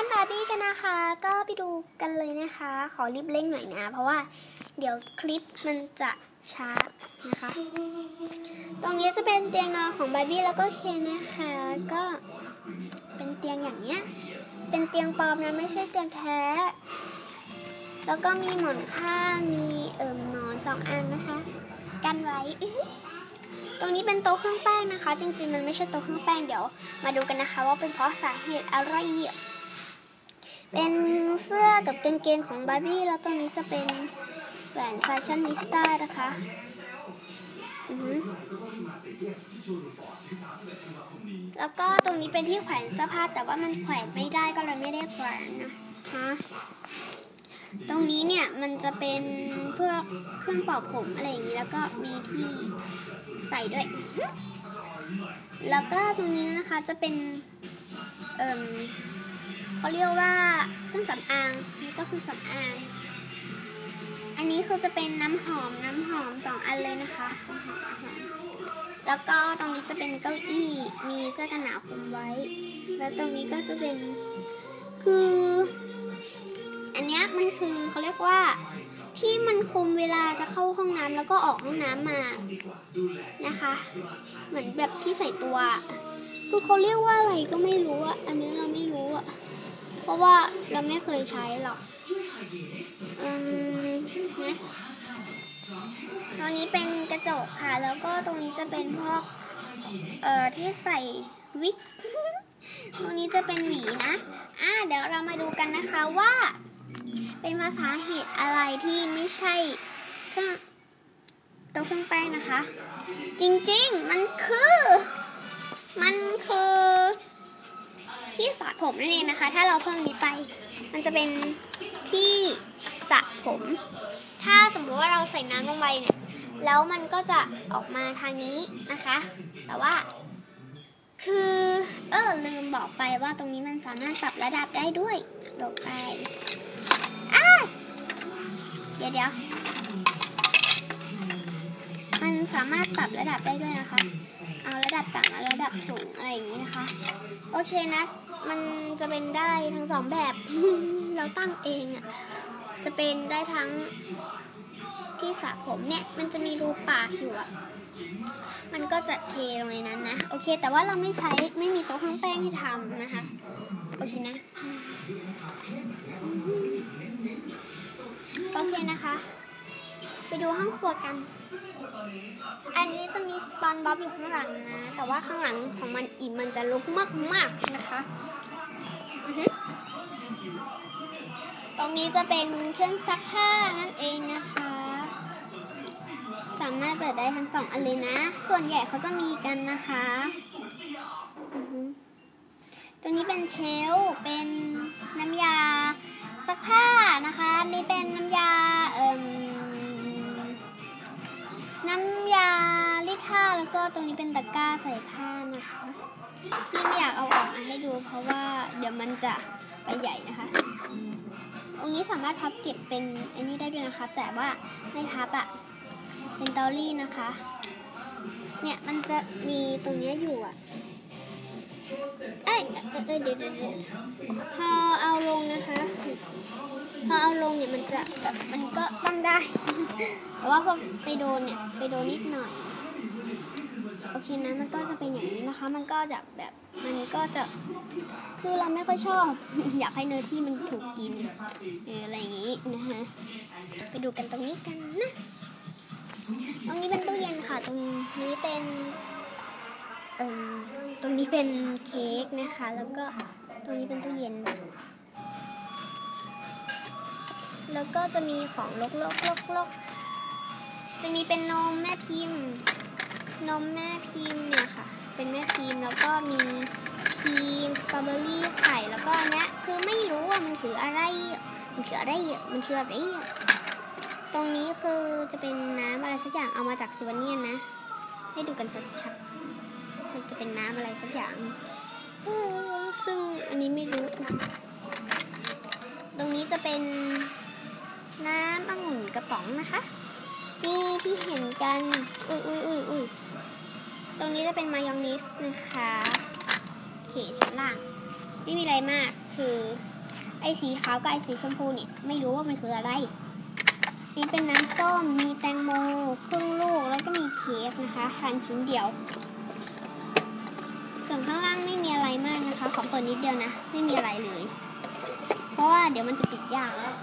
านบาร์บี้กันนะคะ ก็ไปดูกันเลยนะคะ ขอรีบเร่งหน่อยนะ เพราะว่าเดี๋ยวคลิปมันจะช้านะคะ ตรงนี้จะเป็นเตียงนอนของบาร์บี้แล้วก็เคนนะคะ ก็เป็นเตียงอย่างเนี้ย เป็นเตียงปลอมนะไม่ใช่เตียงแท้ แล้วก็มีหมอนข้าง มีเอิ่มหมอนสองอันนะคะ กันไว้ ตรงนี้เป็นโต๊ะเครื่องแป้งนะคะ จริงๆมันไม่ใช่โต๊ะเครื่องแป้งเดี๋ยว มาดูกันนะคะ ว่าเป็นเพราะสาเหตุอะไร เป็นเสื้อกับกางเกงของบาร์บี้แล้วตรงนี้จะเป็นแหวนแฟชั่นนิสต้านะคะอือหือแล้วก็ตรงนี้เป็นที่แขวนเสื้อผ้าแต่ว่ามันแขวนไม่ได้ก็เลยไม่ได้แขวนนะคะตรงนี้เนี่ยมันจะเป็นเพื่อเครื่องป่าผมอะไรอย่างนี้แล้วก็มีที่ใส่ด้วย แล้วก็ตรงนี้นะคะจะเป็นเอ่ม เขาเรียกว่าเครื่องสำอางนี่ก็คือสำอาง อันนี้คือจะเป็นน้ำหอมน้ำหอมสองอันเลยนะคะ แล้วก็ตรงนี้จะเป็นเก้าอี้ มีเสื้อกันหนาวคลุมไว้ แล้วตรงนี้ก็จะเป็นคือ อันนี้มันคือเขาเรียกว่าที่มันคุมเวลาจะเข้าห้องน้ำแล้วก็ออกห้องน้ำมานะคะ เหมือนแบบที่ใส่ตัว คือเขาเรียกว่าอะไรก็ไม่รู้อะอันนี้เราไม่รู้อะ ราะว่าเราไม่เคยใช้หรอกอืมนะตรงนี้เป็นกระจกค่ะ แล้วก็ตรงนี้จะเป็นพวก เอ่อที่ใส่วิก ตรงนี้จะเป็นหวีนะ อ่าเดี๋ยวเรามาดูกันนะคะว่า เป็นมาสาเหตุอะไรที่ไม่ใช่เครื่องตัวเครื่องแป้งนะคะ จริงๆ มันคือ มันคือ ที่สระผมนั่นเองนะคะ ถ้าเราเพิ่มนี้ไป มันจะเป็นที่สระผม ถ้าสมมติว่าเราใส่น้ำลงไปเนี่ย แล้วมันก็จะออกมาทางนี้นะคะ แต่ว่า คือเออลืมบอกไปว่าตรงนี้มันสามารถปรับระดับได้ด้วยลงไปอ้าเดี๋ยวเดี๋ยวมันสามารถปรับระดับได้ด้วยนะคะ เอาระดับต่ำเอาระดับสูงอะไรอย่างนี้นะคะ โอเคนะ มันจะเป็นได้ทั้งสองแบบ เราตั้งเองอะ่ะ จะเป็นได้ทั้งที่สระผมเนี่ยมันจะมีรูปากอยู่อะมันก็จะเทลงในนั้นนะ โอเค แต่ว่าเราไม่ใช้ไม่มีโต๊ะเครื่องแป้งให้ทำนะคะ โอเคนะ โอเคนะคะ ไปดูห้องครัวกัน อันนี้จะมีสปอนบ๊อบอยู่ข้างหลังนะ แต่ว่าข้างหลังของมันอีกมันจะลุกมากๆนะคะอือฮึตรงนี้จะเป็นเครื่องซักผ้านั่นเองนะคะ สามารถเปิดได้ทั้งสองอันเลยนะ ส่วนใหญ่เขาจะมีกันนะคะอือฮึตัวนี้เป็นเชล เป็นน้ำยาซักผ้านะคะนี่เป็นน้ำยาเอ่ม น้ำยาลิท่าแล้วก็ตรงนี้เป็นตะกร้าใส่ผ้านะคะที่ไม่อยากเอาออกมาให้ดู เพราะว่าเดี๋ยวมันจะไปใหญ่นะคะตรงนี้สามารถพับเก็บเป็นอันนี้ได้ด้วยนะคะ แต่ว่าไม่พับอะเป็นตอรี่นะคะ เนี่ยมันจะมีตรงนี้อยู่อะ เอ้ยเออเออเดี๋ยเดี๋ยวเดี๋ยวพอเอาลงนะคะ พอเอาลงเนี่ยมันจะมันก็ตั้งได้ แต่ว่าพอไปโดนเนี่ยไปโดนนิดหน่อยโอเคนะมันก็จะเป็นอย่างนี้นะคะ มันก็จะแบบมันก็จะคือเราไม่ค่อยชอบ อยากให้เนื้อที่มันถูกกินเอออะไรอย่างนี้นะคะไปดูกันตรงนี้กันนะตรงนี้เป็นตู้เย็นค่ะ ตรงนี้เป็นเอ่ม ตรงนี้เป็นเค้กนะคะ แล้วก็ตรงนี้เป็นตู้เย็น แล้วก็จะมีของลกลกลกลกจะมีเป็นนมแม่พิมพ์ นมแม่พิมพ์เนี่ยค่ะ เป็นแม่พิมพ์แล้วก็มีครีมสตรอเบอรี่ไข่แล้วก็อันเนี้ยคือไม่รู้ว่ามันคืออะไร มันคืออะไรมันคืออะไรตรงนี้คือจะเป็นน้ำอะไรสักอย่างเอามาจากซิวเนียนนะ ให้ดูกันชัดๆ มันจะเป็นน้ำอะไรสักอย่าง ซึ่งอันนี้ไม่รู้ตรงนี้จะเป็นน้ำองุ่นกระป๋องนะคะ นี่ที่เห็นกัน อุ้ยอุ้ยอุ้ยอุ้ยตรงนี้จะเป็นมายองเนสนะคะโอเคชั้นล่าง ไม่มีอะไรมาก คือไอ้สีขาวกับไอ้สีชมพูเนี่ย ไม่รู้ว่ามันคืออะไร นี่เป็นน้ำส้ม มีแตงโม ครึ่งลูก แล้วก็มีเค้กนะคะทานชิ้นเดียว ส่วนข้างล่างไม่มีอะไรมากนะคะ ขอเปิดนิดเดียวนะ ไม่มีอะไรเลย เพราะว่าเดี๋ยวมันจะปิดยากแล้ว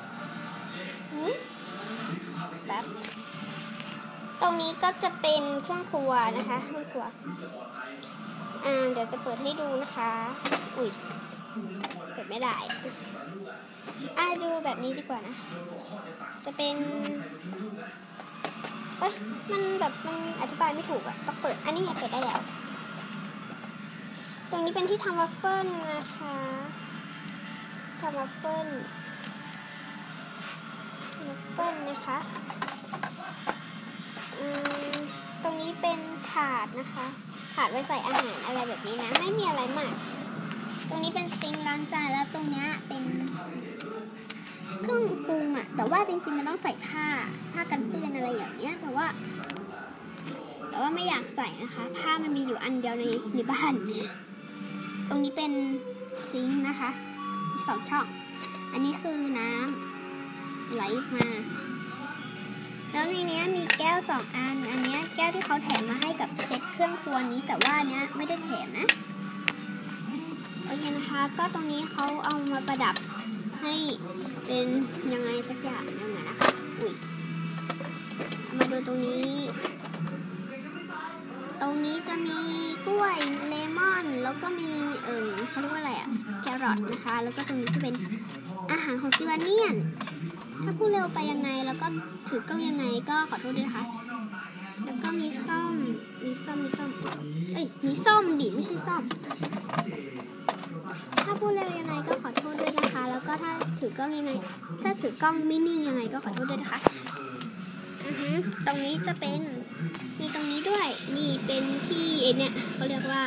แบบตรงนี้ก็จะเป็นเครื่องครัวนะคะเครื่องครัวอ่าเดี๋ยวจะเปิดให้ดูนะคะ อุ้ยเปิดไม่ได้อ่าดูแบบนี้ดีกว่านะ จะเป็นเอ้ยมันแบบมันอธิบายไม่ถูกอะต้องเปิด อันนี้เปิดได้แล้ว ตรงนี้เป็นที่ทำวัฟเฟิลนะคะทำวัฟเฟิลวัฟเฟิลนะคะตรงนี้เป็นถาดนะคะ ถาดไว้ใส่อาหารอะไรแบบนี้นะ ไม่มีอะไรมาก ตรงนี้เป็นซิงค์ล้างจานแล้วตรงเนี้ยเป็นเครื่องปรุงอะแต่ว่าจริงๆมันต้องใส่ผ้า ผ้ากันเปื้อนอะไรอย่างเงี้ย แต่ว่า แต่ว่าไม่อยากใส่นะคะ ผ้ามันมีอยู่อันเดียวในในบ้าน ตรงนี้เป็นซิงค์นะคะมีสองช่อง อันนี้คือน้ำไหลมา แล้วในนี้มีแก้วสองอัน อันนี้แก้วที่เขาแถมมาให้กับเซ็ตเครื่องครัวนี้ แต่ว่าอันเนี้ยไม่ได้แถมนะ โอเคนะคะ ก็ตรงนี้เขาเอามาประดับให้เป็นยังไงสักอย่างหนึงนะคะ อุ้ย มาดูตรงนี้ ตรงนี้จะมีกล้วย มอน แล้วก็มีเอิญเขาเรียกว่าอะไรอะแครอทนะคะ แล้วก็ตรงนี้จะเป็นอาหารของซิวาเนียน ถ้าพูดเร็วไปยังไง แล้วก็ถือกล้องยังไงก็ขอโทษด้วยนะคะ แล้วก็มีส้ม มีส้ม มีส้ม เอ้ย มีส้มดิไม่ใช่ส้ม ถ้าพูดเร็วยังไงก็ขอโทษด้วยนะคะ แล้วก็ถ้าถือกล้องยังไง ถ้าถือกล้องไม่นิ่งยังไงก็ขอโทษด้วยนะคะอือฮึตรงนี้จะเป็น มีตรงนี้ด้วย นี่เป็นที่ไอ้เนี่ยเขาเรียกว่า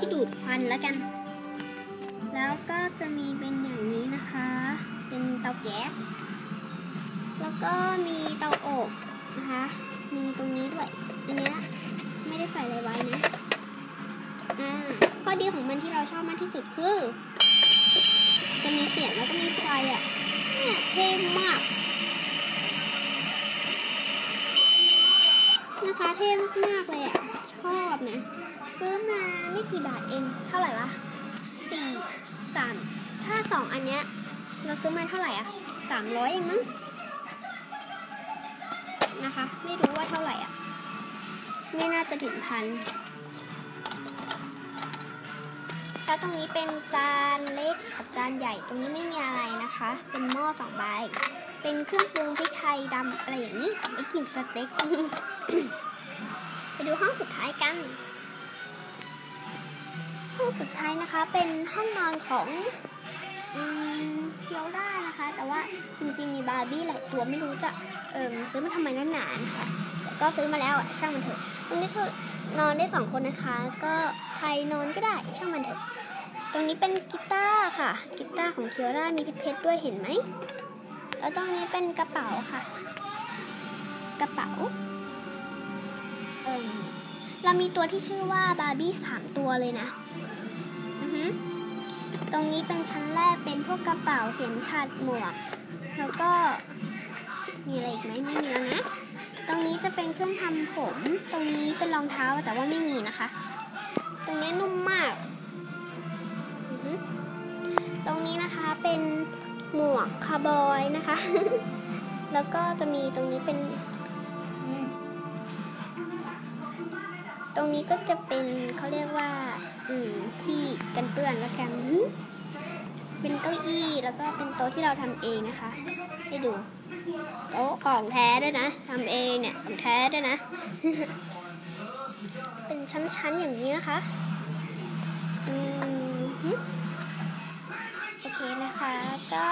ที่ดูดควันแล้วกัน แล้วก็จะมีเป็นอย่างนี้นะคะ เป็นเตาแก๊ส แล้วก็มีเตาอบนะคะ มีตรงนี้ด้วย อันนี้ไม่ได้ใส่อะไรไว้นะ อ่า ข้อดีของมันที่เราชอบมากที่สุดคือ จะมีเสียงแล้วก็มีไฟอะ เนี่ยเท่มากนะคะเท่มากๆเลยอะ ชอบนะ ซื้อมาไม่กี่บาทเอง เท่าไหร่ละสี่สามถ้าสองอันเนี้ยเราซื้อมาเท่าไหร่อะสามร้อยเองมั้งนะคะ ไม่รู้ว่าเท่าไหร่อะ ไม่น่าจะถึงพันแล้วตรงนี้เป็นจานเล็กกับจานใหญ่ตรงนี้ไม่มีอะไรนะคะ เป็นหม้อสองใบ เป็นเครื่องปรุงพริกไทยดำอะไรอย่างนี้ไว้กินสเต็กไปดูห้องสุดท้ายกัน ห้องสุดท้ายนะคะ เป็นห้องนอนของเคียวด้านะคะ แต่ว่าจริงๆมีบาร์บี้หลายตัวไม่รู้จะเอิมซื้อมาทำไมนั่นหนานะคะก็ซื้อมาแล้วอะช่างมันเถอะตรงนี้คือนอนได้สองคนนะคะ ก็ใครนอนก็ได้ช่างมันเถอะ ตรงนี้เป็นกีตาร์ค่ะกีตาร์ของเคียวด้ามีเพชรด้วยเห็นไหมแล้วตรงนี้เป็นกระเป๋าค่ะ กระเป๋าเออเรามีตัวที่ชื่อว่าบาร์บี้สามตัวเลยนะ ตรงนี้เป็นชั้นแรกเป็นพวกกระเป๋าเข็มขัดหมวก แล้วก็มีอะไรอีกไหมไม่มีแล้วนะ ตรงนี้จะเป็นเครื่องทำผม ตรงนี้เป็นรองเท้าแต่ว่าไม่มีนะคะ ตรงนี้นุ่มมาก ตรงนี้นะคะเป็นหมวกคาร์บอยนะคะ แล้วก็จะมีตรงนี้เป็น ตรงนี้ก็จะเป็นเขาเรียกว่า อืมที่กันเปื้อนแล้วกันเป็นเก้าอี้แล้วก็เป็นโต๊ะที่เราทำเองนะคะ ให้ดู โต๊ะของแท้ด้วยนะทำเองเนี่ยของแท้ด้วยนะ เป็นชั้นๆอย่างนี้นะคะอืมโอเคนะคะก็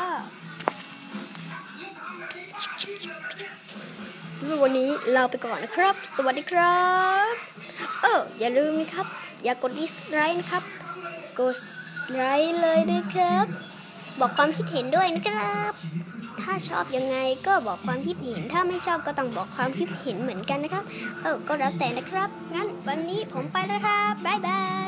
วันนี้เราไปก่อนนะครับ สวัสดีครับ เอออย่าลืมนะครับ อย่ากดดิสไลค์นะครับ กดไลค์เลยด้วยครับ บอกความคิดเห็นด้วยนะครับ ถ้าชอบยังไงก็บอกความคิดเห็น ถ้าไม่ชอบก็ต้องบอกความคิดเห็นเหมือนกันนะครับ เออ ก็แล้วแต่นะครับ งั้นวันนี้ผมไปแล้วครับบ๊ายบาย